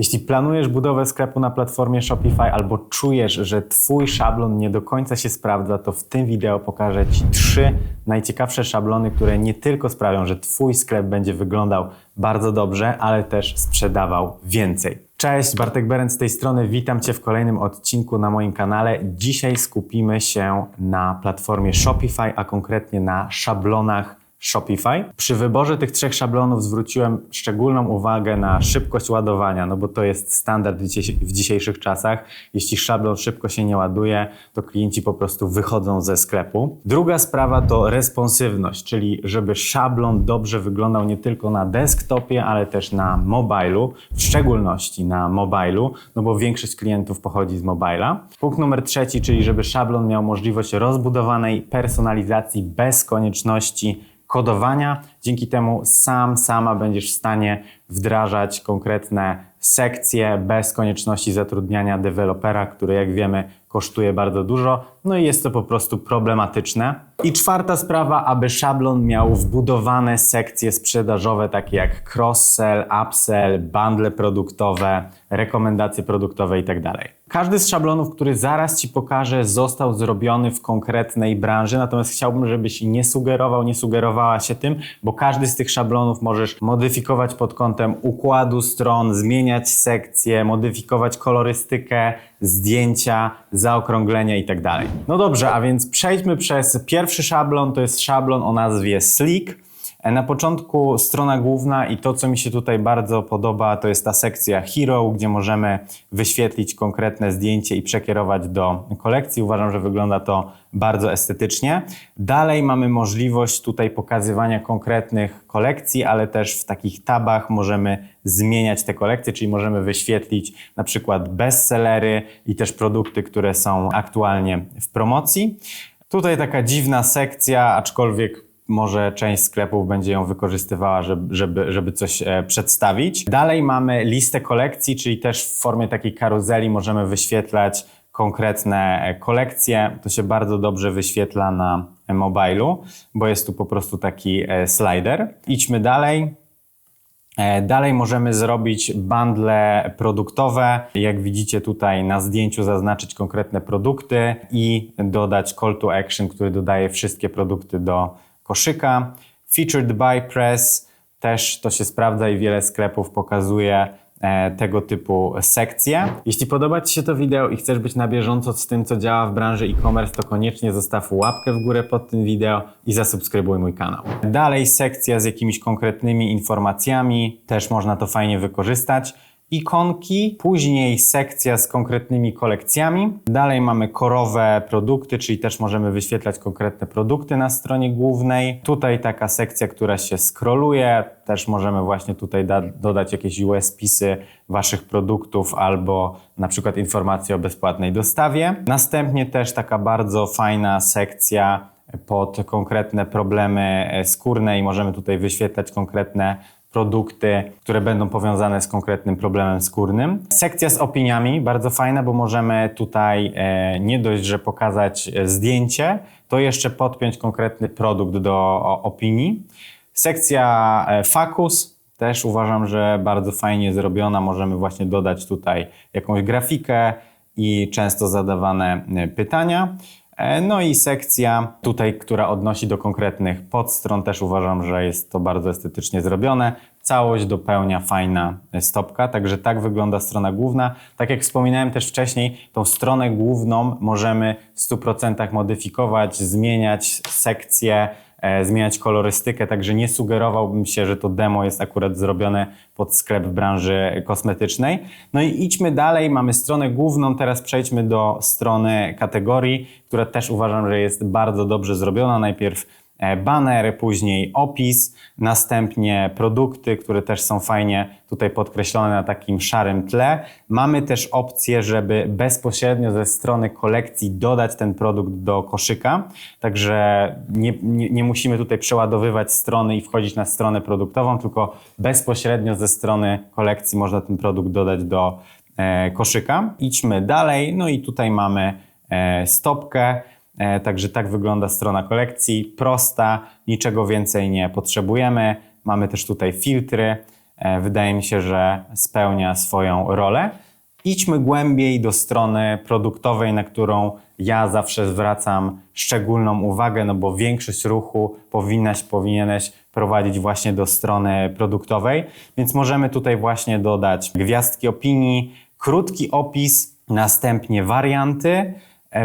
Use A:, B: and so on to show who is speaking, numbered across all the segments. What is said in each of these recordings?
A: Jeśli planujesz budowę sklepu na platformie Shopify albo czujesz, że Twój szablon nie do końca się sprawdza, to w tym wideo pokażę Ci trzy najciekawsze szablony, które nie tylko sprawią, że Twój sklep będzie wyglądał bardzo dobrze, ale też sprzedawał więcej. Cześć, Bartek Berend z tej strony. Witam Cię w kolejnym odcinku na moim kanale. Dzisiaj skupimy się na platformie Shopify, a konkretnie na szablonach Shopify. Przy wyborze tych trzech szablonów zwróciłem szczególną uwagę na szybkość ładowania, no bo to jest standard w dzisiejszych, czasach. Jeśli szablon szybko się nie ładuje, to klienci po prostu wychodzą ze sklepu. Druga sprawa to responsywność, czyli żeby szablon dobrze wyglądał nie tylko na desktopie, ale też na mobilu, w szczególności na mobilu, no bo większość klientów pochodzi z mobila. Punkt numer trzeci, czyli żeby szablon miał możliwość rozbudowanej personalizacji bez konieczności kodowania. Dzięki temu sam, sama będziesz w stanie wdrażać konkretne sekcje bez konieczności zatrudniania dewelopera, który jak wiemy kosztuje bardzo dużo, no i jest to po prostu problematyczne. I czwarta sprawa, aby szablon miał wbudowane sekcje sprzedażowe takie jak cross-sell, upsell, bundle produktowe, rekomendacje produktowe itd. Każdy z szablonów, który zaraz Ci pokażę, został zrobiony w konkretnej branży, natomiast chciałbym, żebyś nie sugerował, nie sugerowała się tym, bo każdy z tych szablonów możesz modyfikować pod kątem układu stron, zmieniać sekcje, modyfikować kolorystykę, zdjęcia, zaokrąglenia itd. No dobrze, a więc przejdźmy przez pierwszy szablon, to jest szablon o nazwie Slick. Na początku strona główna i to, co mi się tutaj bardzo podoba, to jest ta sekcja Hero, gdzie możemy wyświetlić konkretne zdjęcie i przekierować do kolekcji. Uważam, że wygląda to bardzo estetycznie. Dalej mamy możliwość tutaj pokazywania konkretnych kolekcji, ale też w takich tabach możemy zmieniać te kolekcje, czyli możemy wyświetlić na przykład bestsellery i też produkty, które są aktualnie w promocji. Tutaj taka dziwna sekcja, aczkolwiek może część sklepów będzie ją wykorzystywała, żeby, żeby, żeby coś e, przedstawić. Dalej mamy listę kolekcji, czyli też w formie takiej karuzeli możemy wyświetlać konkretne e, kolekcje. To się bardzo dobrze wyświetla na mobilu, bo jest tu po prostu taki e, slider. Idźmy dalej. E, Dalej możemy zrobić bundle produktowe. Jak widzicie tutaj na zdjęciu zaznaczyć konkretne produkty i dodać call to action, który dodaje wszystkie produkty do koszyka. Featured by press też to się sprawdza i wiele sklepów pokazuje e, tego typu sekcje. Jeśli podoba Ci się to wideo i chcesz być na bieżąco z tym, co działa w branży e-commerce, to koniecznie zostaw łapkę w górę pod tym wideo i zasubskrybuj mój kanał. Dalej sekcja z jakimiś konkretnymi informacjami, też można to fajnie wykorzystać ikonki, później sekcja z konkretnymi kolekcjami. Dalej mamy korowe produkty, czyli też możemy wyświetlać konkretne produkty na stronie głównej. Tutaj taka sekcja, która się scrolluje, też możemy właśnie tutaj da- dodać jakieś USPisy waszych produktów albo na przykład informacje o bezpłatnej dostawie. Następnie też taka bardzo fajna sekcja pod konkretne problemy e, skórne i możemy tutaj wyświetlać konkretne produkty, które będą powiązane z konkretnym problemem skórnym. Sekcja z opiniami, bardzo fajna, bo możemy tutaj e, nie dość, że pokazać e, zdjęcie, to jeszcze podpiąć konkretny produkt do opinii. Sekcja e, Fakus, też uważam, że bardzo fajnie zrobiona. Możemy właśnie dodać tutaj jakąś grafikę i często zadawane pytania. E, No i sekcja tutaj, która odnosi do konkretnych podstron, też uważam, że jest to bardzo estetycznie zrobione. Całość dopełnia fajna stopka, także tak wygląda strona główna. Tak jak wspominałem też wcześniej, tą stronę główną możemy w 100% modyfikować, zmieniać sekcje, zmieniać kolorystykę, także nie sugerowałbym się, że to demo jest akurat zrobione pod sklep branży kosmetycznej. No i idźmy dalej, mamy stronę główną, teraz przejdźmy do strony kategorii, która też uważam, że jest bardzo dobrze zrobiona. Najpierw e, banner, później opis, następnie produkty, które też są fajnie tutaj podkreślone na takim szarym tle. Mamy też opcję, żeby bezpośrednio ze strony kolekcji dodać ten produkt do koszyka, także nie, nie, nie musimy tutaj przeładowywać strony i wchodzić na stronę produktową, tylko bezpośrednio ze strony kolekcji można ten produkt dodać do e, koszyka. Idźmy dalej, no i tutaj mamy e, stopkę. E, Także tak wygląda strona kolekcji. Prosta, niczego więcej nie potrzebujemy. Mamy też tutaj filtry. e, wydaje mi się, że spełnia swoją rolę. Idźmy głębiej do strony produktowej, na którą ja zawsze zwracam szczególną uwagę, no bo większość ruchu powinnaś, powinieneś prowadzić właśnie do strony produktowej, więc możemy tutaj właśnie dodać gwiazdki opinii, krótki opis, następnie warianty,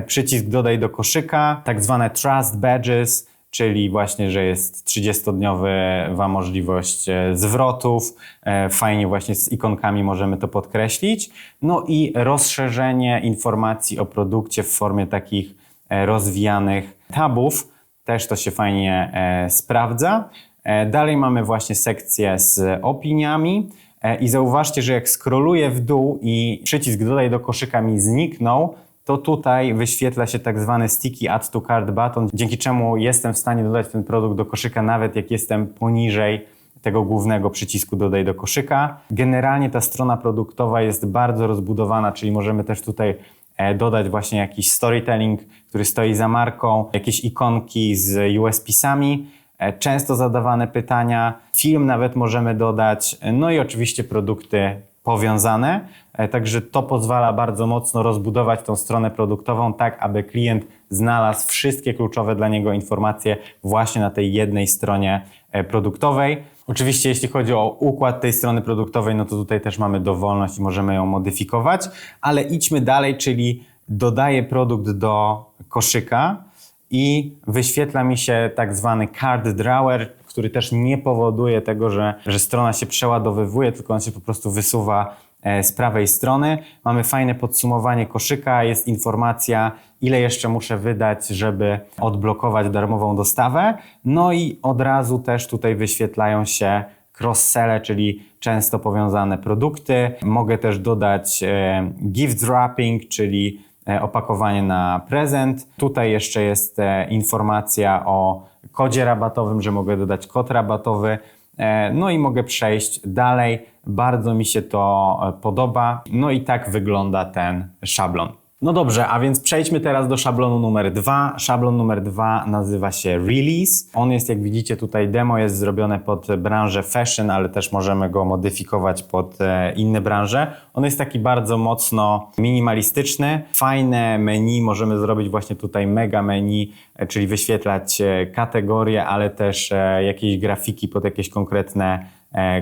A: przycisk dodaj do koszyka, tak zwane trust badges, czyli właśnie, że jest 30-dniowa możliwość e, zwrotów. E, Fajnie właśnie z ikonkami możemy to podkreślić. No i rozszerzenie informacji o produkcie w formie takich e, rozwijanych tabów. Też to się fajnie e, sprawdza. E, Dalej mamy właśnie sekcję z opiniami. E, I zauważcie, że jak scrolluję w dół i przycisk dodaj do koszyka mi zniknął, to tutaj wyświetla się tak zwany sticky add to cart button, dzięki czemu jestem w stanie dodać ten produkt do koszyka nawet jak jestem poniżej tego głównego przycisku dodaj do koszyka. Generalnie ta strona produktowa jest bardzo rozbudowana, czyli możemy też tutaj e, dodać właśnie jakiś storytelling, który stoi za marką, jakieś ikonki z USP-sami, e, często zadawane pytania, film nawet możemy dodać, no i oczywiście produkty powiązane. E, Także to pozwala bardzo mocno rozbudować tą stronę produktową, tak aby klient znalazł wszystkie kluczowe dla niego informacje właśnie na tej jednej stronie e, produktowej. Oczywiście, jeśli chodzi o układ tej strony produktowej, no to tutaj też mamy dowolność i możemy ją modyfikować, ale idźmy dalej, czyli dodaję produkt do koszyka i wyświetla mi się tak zwany card drawer, który też nie powoduje tego, że, że strona się przeładowywuje, tylko on się po prostu wysuwa e, z prawej strony. Mamy fajne podsumowanie koszyka, jest informacja, ile jeszcze muszę wydać, żeby odblokować darmową dostawę. No i od razu też tutaj wyświetlają się cross-selle, czyli często powiązane produkty. Mogę też dodać e, gift wrapping, czyli e, opakowanie na prezent. Tutaj jeszcze jest informacja o kodzie rabatowym, że mogę dodać kod rabatowy. E, No i mogę przejść dalej. Bardzo mi się to e, podoba. No i tak wygląda ten szablon. No dobrze, a więc przejdźmy teraz do szablonu numer dwa. Szablon numer dwa nazywa się Release. On jest, jak widzicie, tutaj demo jest zrobione pod branżę fashion, ale też możemy go modyfikować pod e, inne branże. On jest taki bardzo mocno minimalistyczny. Fajne menu możemy zrobić właśnie tutaj mega menu, e, czyli wyświetlać e, kategorie, ale też jakieś grafiki pod jakieś konkretne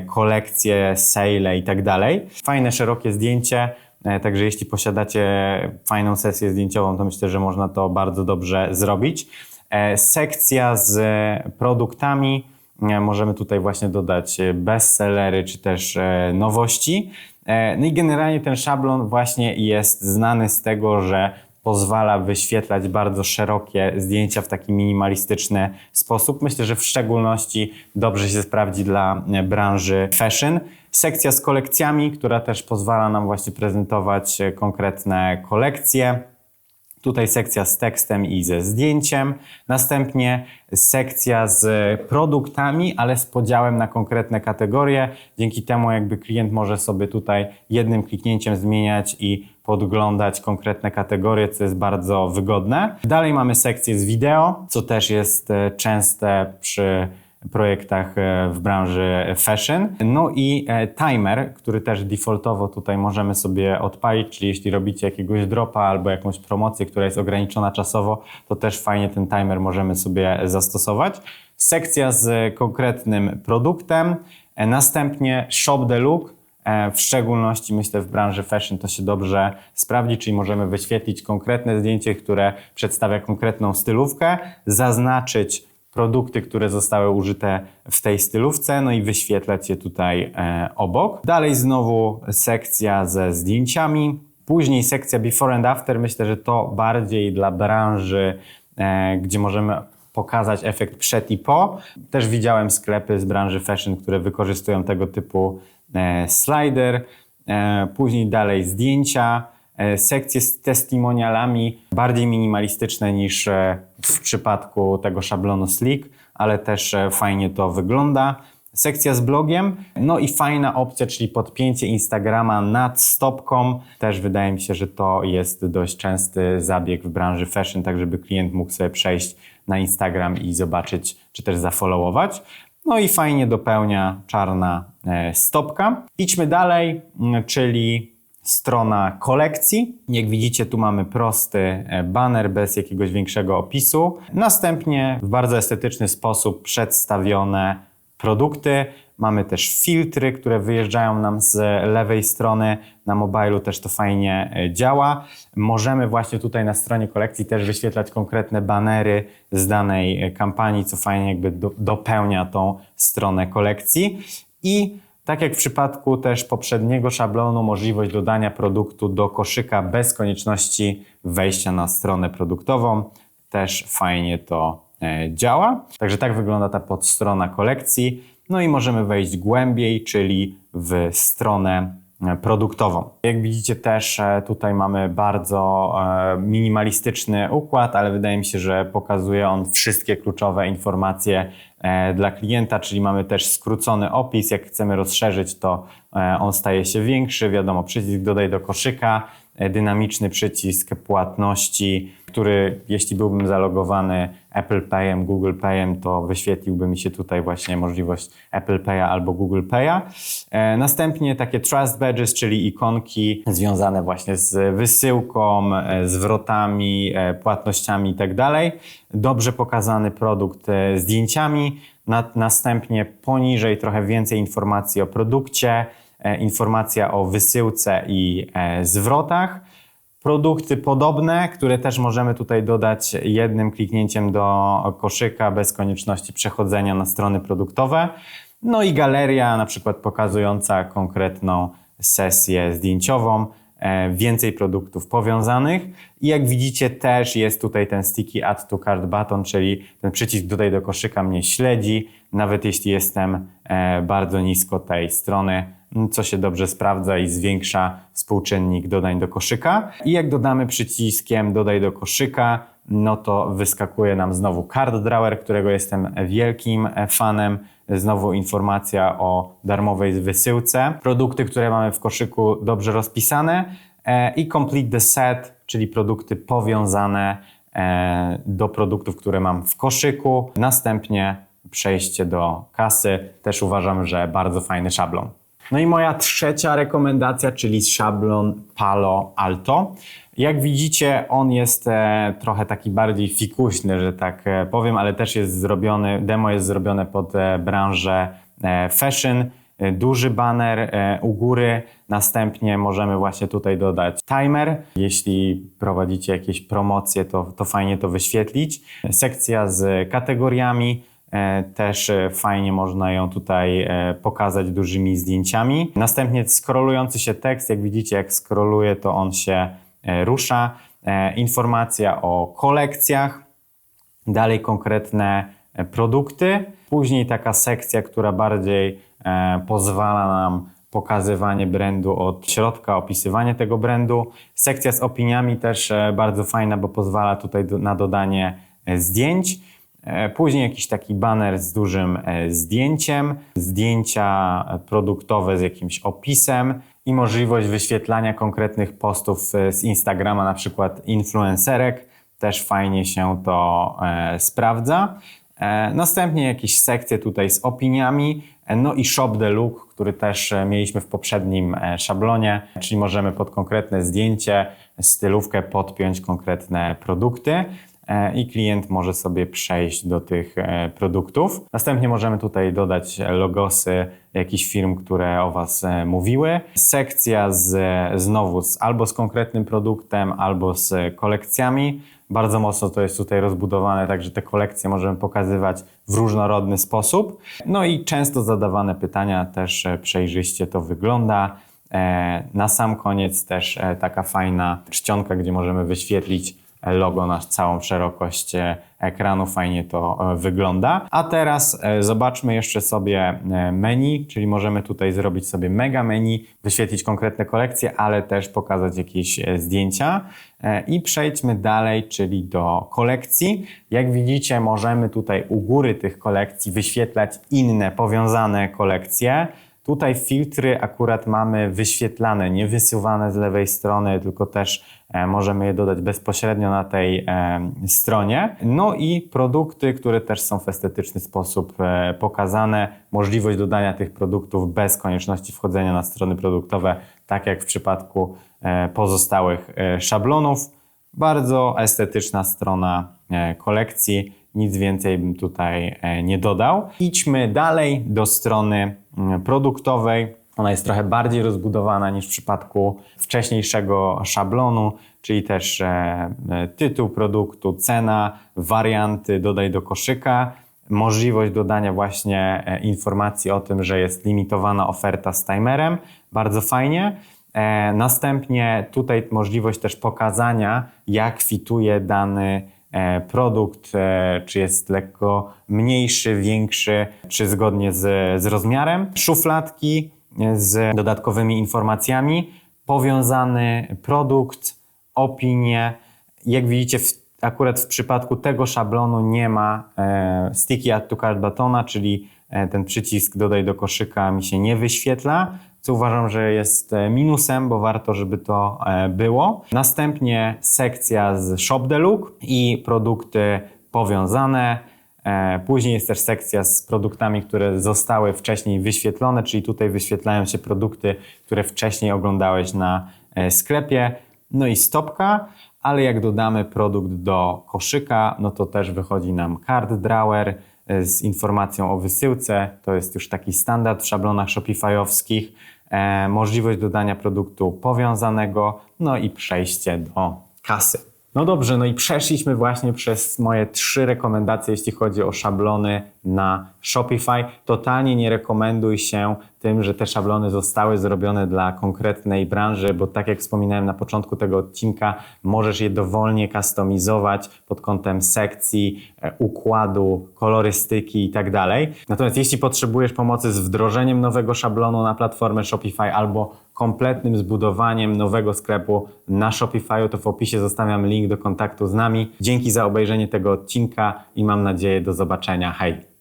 A: kolekcje, sale i tak dalej. Fajne, szerokie zdjęcie. E, Także jeśli posiadacie fajną sesję zdjęciową, to myślę, że można to bardzo dobrze zrobić. E, Sekcja z produktami. E, Możemy tutaj właśnie dodać bestsellery czy też nowości. No i generalnie ten szablon właśnie jest znany z tego, że pozwala wyświetlać bardzo szerokie zdjęcia w taki minimalistyczny sposób. Myślę, że w szczególności dobrze się sprawdzi dla e, branży fashion. Sekcja z kolekcjami, która też pozwala nam właśnie prezentować e, konkretne kolekcje. Tutaj sekcja z tekstem i ze zdjęciem. Następnie sekcja z produktami, ale z podziałem na konkretne kategorie. Dzięki temu jakby klient może sobie tutaj jednym kliknięciem zmieniać i podglądać konkretne kategorie, co jest bardzo wygodne. Dalej mamy sekcję z wideo, co też jest e, częste przy projektach e, w branży fashion. No i e, timer, który też defaultowo tutaj możemy sobie odpalić, czyli jeśli robicie jakiegoś dropa albo jakąś promocję, która jest ograniczona czasowo, to też fajnie ten timer możemy sobie zastosować. Sekcja z konkretnym produktem, następnie shop the look, W szczególności myślę w branży fashion to się dobrze sprawdzi, czyli możemy wyświetlić konkretne zdjęcie, które przedstawia konkretną stylówkę, zaznaczyć produkty, które zostały użyte w tej stylówce, no i wyświetlać je tutaj e, obok. Dalej znowu sekcja ze zdjęciami. Później sekcja before and after. Myślę, że to bardziej dla branży, e, gdzie możemy pokazać efekt przed i po. Też widziałem sklepy z branży fashion, które wykorzystują tego typu e, slider. E, później dalej zdjęcia, e, sekcje z testimonialami, bardziej minimalistyczne niż e, w przypadku tego szablonu Slick, ale też e, fajnie to wygląda. Sekcja z blogiem, no i fajna opcja, czyli podpięcie Instagrama nad stopką. Też wydaje mi się, że to jest dość częsty zabieg w branży fashion, tak żeby klient mógł sobie przejść na Instagram i zobaczyć, czy też zafollowować. No i fajnie dopełnia czarna e, stopka. Idźmy dalej, mm, czyli strona kolekcji. Jak widzicie, tu mamy prosty e, banner bez jakiegoś większego opisu. Następnie w bardzo estetyczny sposób przedstawione produkty. Mamy też filtry, które wyjeżdżają nam z lewej strony. Na mobilu też to fajnie e, działa. Możemy właśnie tutaj na stronie kolekcji też wyświetlać konkretne banery z danej e, kampanii, co fajnie jakby do, dopełnia tą stronę kolekcji. I tak jak w przypadku też poprzedniego szablonu, możliwość dodania produktu do koszyka bez konieczności wejścia na stronę produktową. Też fajnie to działa. Także tak wygląda ta podstrona kolekcji. No i możemy wejść głębiej, czyli w stronę e, produktową. Jak widzicie też e, tutaj mamy bardzo e, minimalistyczny układ, ale wydaje mi się, że pokazuje on wszystkie kluczowe informacje dla klienta, czyli mamy też skrócony opis. Jak chcemy rozszerzyć, to on staje się większy. Wiadomo, przycisk dodaj do koszyka, dynamiczny przycisk płatności, który jeśli byłbym zalogowany Apple Payem, Google Payem, to wyświetliłby mi się tutaj właśnie możliwość Apple Pay'a albo Google Pay'a. E, następnie takie Trust Badges, czyli ikonki związane właśnie z wysyłką, e, zwrotami, e, płatnościami itd. Tak Dobrze pokazany produkt e, zdjęciami. Na, następnie poniżej trochę więcej informacji o produkcie, e, informacja o wysyłce i e, zwrotach produkty podobne, które też możemy tutaj dodać jednym kliknięciem do koszyka bez konieczności przechodzenia na strony produktowe. No i galeria, na przykład pokazująca konkretną sesję zdjęciową, e, więcej produktów powiązanych. I jak widzicie, też jest tutaj ten sticky add to cart button, czyli ten przycisk tutaj do koszyka mnie śledzi, nawet jeśli jestem e, bardzo nisko tej strony co się dobrze sprawdza i zwiększa współczynnik dodań do koszyka. I jak dodamy przyciskiem dodaj do koszyka, no to wyskakuje nam znowu card drawer, którego jestem wielkim fanem. Znowu informacja o darmowej wysyłce. Produkty, które mamy w koszyku dobrze rozpisane e, i complete the set, czyli produkty powiązane e, do produktów, które mam w koszyku. Następnie przejście do kasy. Też uważam, że bardzo fajny szablon. No i moja trzecia rekomendacja, czyli szablon Palo Alto. Jak widzicie, on jest e, trochę taki bardziej fikuśny, że tak e, powiem, ale też jest zrobiony, demo jest zrobione pod e, branżę fashion. Duży banner u góry, następnie możemy właśnie tutaj dodać timer. Jeśli prowadzicie jakieś promocje, to, to fajnie to wyświetlić. Sekcja z kategoriami, też e, fajnie można ją tutaj e, pokazać dużymi zdjęciami. Następnie scrollujący się tekst, jak widzicie, jak scrolluje, to on się rusza. Informacja o kolekcjach, dalej konkretne produkty, później taka sekcja, która bardziej pozwala nam pokazywanie brandu od środka, opisywanie tego brandu. Sekcja z opiniami też bardzo fajna, bo pozwala tutaj na dodanie zdjęć. E, później jakiś taki banner z dużym e, zdjęciem, zdjęcia produktowe z jakimś opisem i możliwość wyświetlania konkretnych postów e, z Instagrama, na przykład influencerek. Też fajnie się to sprawdza. Następnie jakieś sekcje tutaj z opiniami, no i Shop the Look, który też mieliśmy w poprzednim szablonie, czyli możemy pod konkretne zdjęcie, stylówkę podpiąć konkretne produkty. E, i klient może sobie przejść do tych e, produktów. Następnie możemy tutaj dodać logosy jakichś firm, które o Was e, mówiły. Sekcja z, znowu z, albo z konkretnym produktem, albo z kolekcjami. Bardzo mocno to jest tutaj rozbudowane, także te kolekcje możemy pokazywać w różnorodny sposób. No i często zadawane pytania też przejrzyście to wygląda. Na sam koniec też taka fajna czcionka, gdzie możemy wyświetlić logo na całą szerokość e, ekranu. Fajnie to e, wygląda. A teraz e, zobaczmy jeszcze sobie menu, czyli możemy tutaj zrobić sobie mega menu, wyświetlić konkretne kolekcje, ale też pokazać jakieś zdjęcia. I przejdźmy dalej, czyli do kolekcji. Jak widzicie, możemy tutaj u góry tych kolekcji wyświetlać inne powiązane kolekcje. Tutaj filtry akurat mamy wyświetlane, nie wysuwane z lewej strony, tylko też e, możemy je dodać bezpośrednio na tej e, stronie. No i produkty, które też są w estetyczny sposób e, pokazane. Możliwość dodania tych produktów bez konieczności wchodzenia na strony produktowe, tak jak w przypadku pozostałych szablonów. Bardzo estetyczna strona kolekcji. Nic więcej bym tutaj e, nie dodał. Idźmy dalej do strony mm, produktowej. Ona jest trochę bardziej rozbudowana niż w przypadku wcześniejszego szablonu, czyli też e, e, tytuł produktu, cena, warianty, dodaj do koszyka, możliwość dodania właśnie informacji o tym, że jest limitowana oferta z timerem. Bardzo fajnie. Następnie tutaj możliwość też pokazania, jak fituje dany produkt, e, czy jest lekko mniejszy, większy, czy zgodnie z, z rozmiarem. Szufladki e, z dodatkowymi informacjami, powiązany produkt, opinie. Jak widzicie, w, akurat w przypadku tego szablonu nie ma e, sticky add to cart batona, czyli e, ten przycisk dodaj do koszyka mi się nie wyświetla, co uważam, że jest e, minusem, bo warto, żeby to e, było. Następnie sekcja z Shop Look i produkty powiązane. E, Później jest też sekcja z produktami, które zostały wcześniej wyświetlone, czyli tutaj wyświetlają się produkty, które wcześniej oglądałeś na sklepie. No i stopka, ale jak dodamy produkt do koszyka, no to też wychodzi nam card drawer z informacją o wysyłce. To jest już taki standard w szablonach Shopify'owskich. E, możliwość dodania produktu powiązanego, no i przejście do kasy. No dobrze, no i przeszliśmy właśnie przez moje trzy rekomendacje, jeśli chodzi o szablony na Shopify. Totalnie nie rekomenduj się tym, że te szablony zostały zrobione dla konkretnej branży, bo tak jak wspominałem na początku tego odcinka, możesz je dowolnie kustomizować pod kątem sekcji, e, układu, kolorystyki i tak. Natomiast jeśli potrzebujesz pomocy z wdrożeniem nowego szablonu na platformę Shopify albo kompletnym zbudowaniem nowego sklepu na Shopify, to w opisie zostawiam link do kontaktu z nami. Dzięki za obejrzenie tego odcinka i mam nadzieję do zobaczenia. Hej!